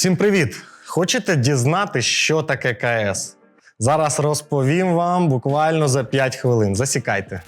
Всім привіт! Хочете дізнати, що таке КС? Зараз розповім вам буквально за 5 хвилин. Засікайте.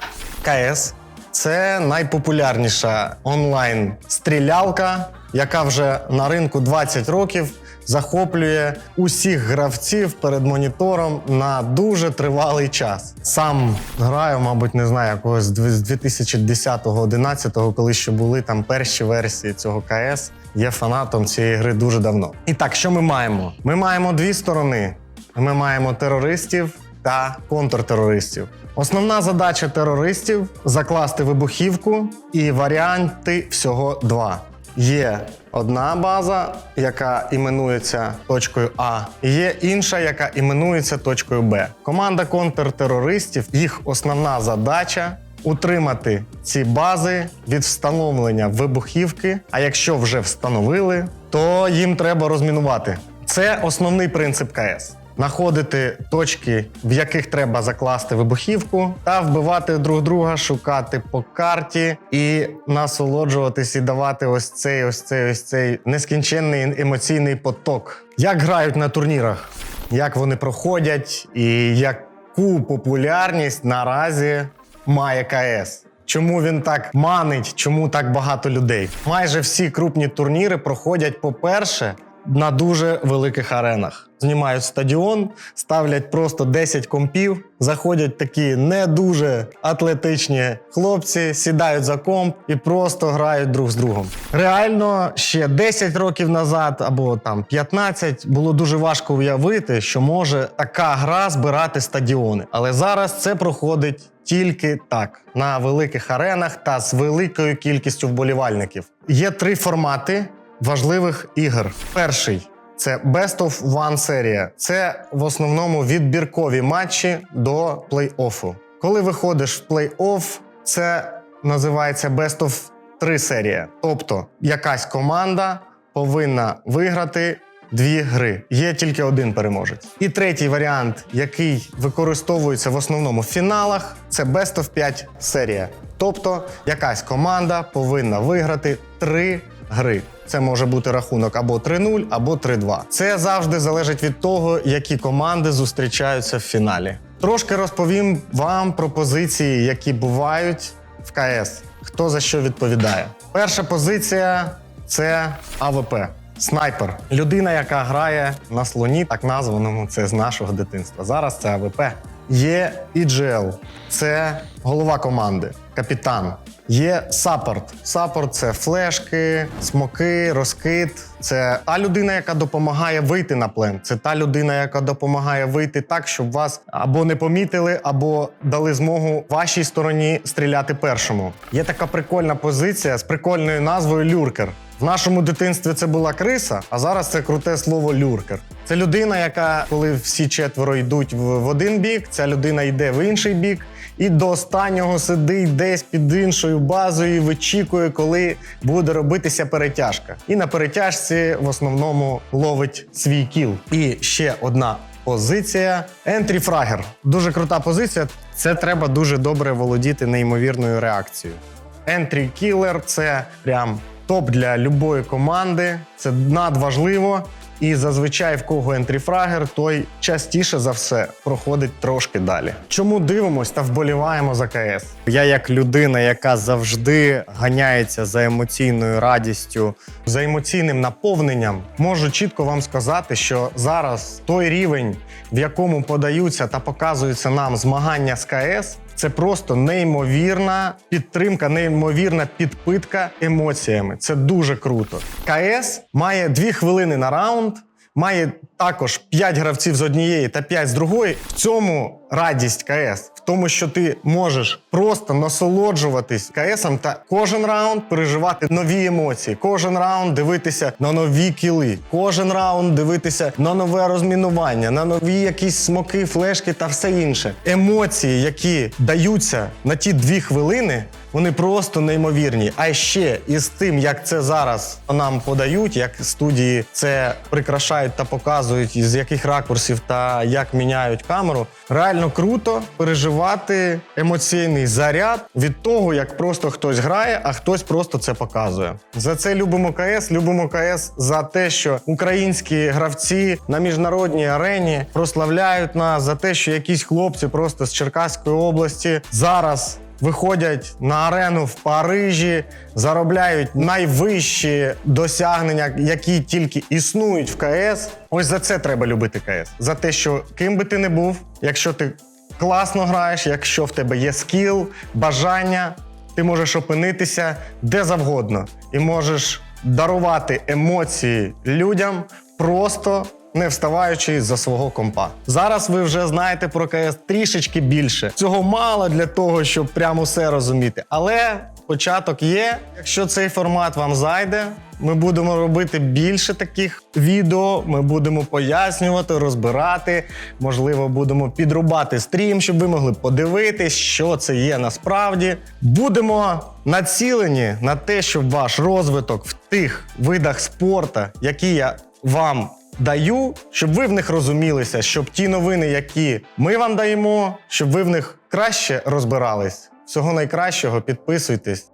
КС це найпопулярніша онлайн-стрілялка, яка вже на ринку 20 років захоплює усіх гравців перед монітором на дуже тривалий час. Сам граю, мабуть, не знаю, якогось з 2010-11, коли ще були там перші версії цього КС. Є фанатом цієї гри дуже давно. І так, що ми маємо? Ми маємо дві сторони: ми маємо терористів та контртерористів. Основна задача терористів закласти вибухівку, і варіанти всього два. Є одна база, яка іменується точкою А, і є інша, яка іменується точкою Б. Команда контртерористів, їх основна задача утримати ці бази від встановлення вибухівки. А якщо вже встановили, то їм треба розмінувати. Це основний принцип КС. Знаходити точки, в яких треба закласти вибухівку, та вбивати друг друга, шукати по карті і насолоджуватись і давати ось цей, ось цей, ось цей нескінченний емоційний поток. Як грають на турнірах, як вони проходять, і яку популярність наразі має КС. Чому він так манить, чому так багато людей? Майже всі крупні турніри проходять, по-перше, на дуже великих аренах. Знімають стадіон, ставлять просто 10 компів, заходять такі не дуже атлетичні хлопці, сідають за комп і просто грають друг з другом. Реально, ще 10 років назад або там 15 було дуже важко уявити, що може така гра збирати стадіони. Але зараз це проходить тільки так на великих аренах та з великою кількістю вболівальників. Є три формати важливих ігор. Перший це Best of One серія. Це в основному відбіркові матчі до плей-оффу. Коли виходиш в плей-офф, це називається Best of 3 серія. Тобто якась команда повинна виграти дві гри. Є тільки один переможець. І третій варіант, який використовується в основному в фіналах, це Best of 5 серія. Тобто якась команда повинна виграти три гри. Це може бути рахунок або 3-0, або 3-2. Це завжди залежить від того, які команди зустрічаються в фіналі. Трошки розповім вам про позиції, які бувають в КС. Хто за що відповідає? Перша позиція це АВП. Снайпер. Людина, яка грає на слоні, так названому, це з нашого дитинства. Зараз це АВП. Є EGL. Це голова команди, капітан. Є саппорт. Саппорт це флешки, смоки, розкид. Це та людина, яка допомагає вийти на плен. Це та людина, яка допомагає вийти так, щоб вас або не помітили, або дали змогу вашій стороні стріляти першому. Є така прикольна позиція з прикольною назвою люркер. В нашому дитинстві це була криса, а зараз це круте слово люркер. Це людина, яка, коли всі четверо йдуть в один бік, ця людина йде в інший бік і до останнього сидить десь під іншою базою і вичікує, коли буде робитися перетяжка. І на перетяжці в основному ловить свій кіл. І ще одна позиція Ентрі Фрагер. Дуже крута позиція. Це треба дуже добре володіти неймовірною реакцією. Ентрі Кілер це прям топ для любої команди. Це надважливо. І зазвичай в кого ентріфрагер, той частіше за все проходить трошки далі. Чому дивимось та вболіваємо за КС? Я, як людина, яка завжди ганяється за емоційною радістю, за емоційним наповненням, можу чітко вам сказати, що зараз той рівень, в якому подаються та показуються нам змагання з КС, це просто неймовірна підтримка, неймовірна підпитка емоціями. Це дуже круто. КС має дві хвилини на раунд. Має також 5 гравців з однієї та 5 з другої. В цьому радість КС, в тому, що ти можеш просто насолоджуватись КСом та кожен раунд переживати нові емоції, кожен раунд дивитися на нові кіли, кожен раунд дивитися на нове розмінування, на нові якісь смоки, флешки та все інше. Емоції, які даються на ті дві хвилини. Вони просто неймовірні. А ще із тим, як це зараз нам подають, як студії це прикрашають та показують. Показують з яких ракурсів та як міняють камеру. Реально круто переживати емоційний заряд від того, як просто хтось грає, а хтось просто це показує. За це любимо КС. Любимо КС за те, що українські гравці на міжнародній арені прославляють нас за те, що якісь хлопці просто з Черкаської області зараз виходять на арену в Парижі, заробляють найвищі досягнення, які тільки існують в КС. Ось за це треба любити КС. За те, що ким би ти не був, якщо ти класно граєш, якщо в тебе є скіл, бажання, ти можеш опинитися де завгодно і можеш дарувати емоції людям просто не вставаючи за свого компа. Зараз ви вже знаєте про КС трішечки більше. Цього мало для того, щоб прямо все розуміти. Але початок є. Якщо цей формат вам зайде, ми будемо робити більше таких відео. Ми будемо пояснювати, розбирати. Можливо, будемо підрубати стрім, щоб ви могли подивитись, що це є насправді. Будемо націлені на те, щоб ваш розвиток в тих видах спорту, які я вам даю, щоб ви в них розумілися, щоб ті новини, які ми вам даємо, щоб ви в них краще розбирались. Всього найкращого, підписуйтесь